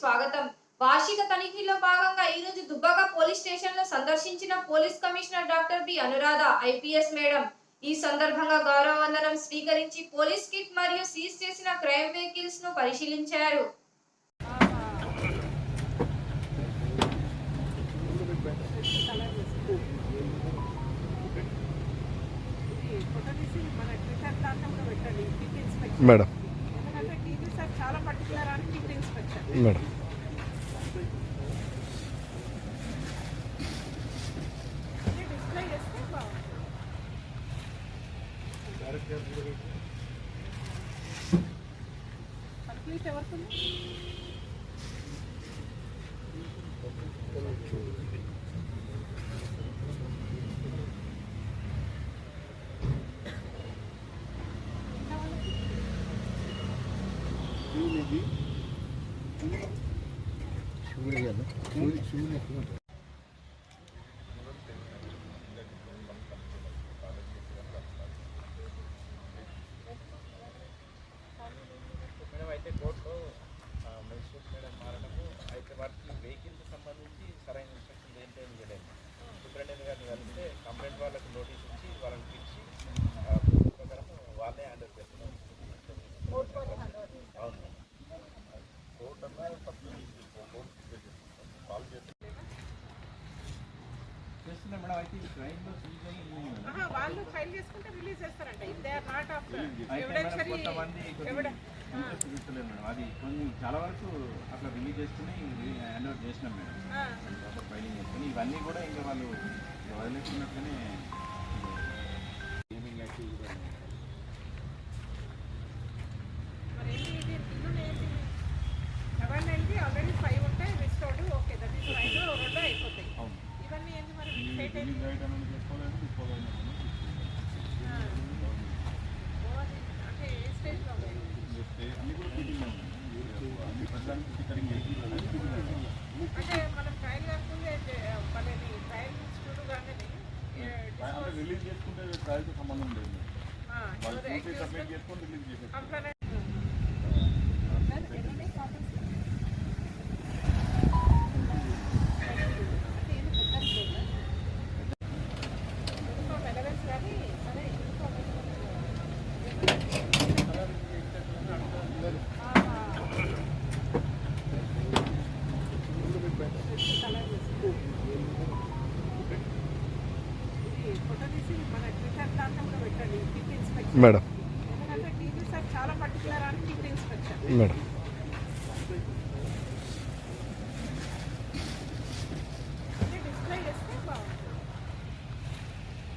స్వాగతం. వార్షిక తనిఖీలో భాగంగా ఈ రోజు దుబ్బాక పోలీస్ స్టేషన్లో సందర్శించిన police commissioner doctor B. Anuradha IPS madam. ఈ సందర్భంగా గౌరవ వందనం స్వీకరించి పోలీస్ కిట్ మరియు సీజ్ చేసిన క్రైమ్ వెహికల్స్ను పరిశీలించారు ఫోటో తీసి కంప్లీట్ ఎవరికి ఉంది? మేడం సూపరింటెండెంట్ గారిని కలిస్తే కంప్లైంట్ వాళ్ళకి నోటీస్ ఇచ్చి వాళ్ళని పిలిచి ప్రకారం వాళ్ళే హ్యాండిల్ చేస్తున్నారు. అవును. కోర్టు అన్నా కాల్ చేస్తున్నా మేడం అయితే ఈ వాళ్ళు ఫైల్ చేసుకుంటే రిలీజ్ చేస్తారంట. If they are not of evidentiary కొంతమంది చూస్తలేదు మేడం అది కొన్ని చాలా వరకు అట్లా రిలీజ్ చేసుకుని హ్యాండ్ అవుట్ చేసినాం మేడం ప్రాపర్ ఫైలింగ్ చేసుకుని ఇవన్నీ కూడా ఇంకా వాళ్ళు వదిలేస్తున్నట్టుగానే గేమింగ్ యాక్టివిటీ కూడా ఉన్నాయి. మరి ఏంటి ట్రయల్తో సంబంధం లేదు. వాళ్ళు సబ్మిట్ చేసుకొని రిలీజ్ చేసేస్తారు. ఇన్స్పెక్షన్. మేడం.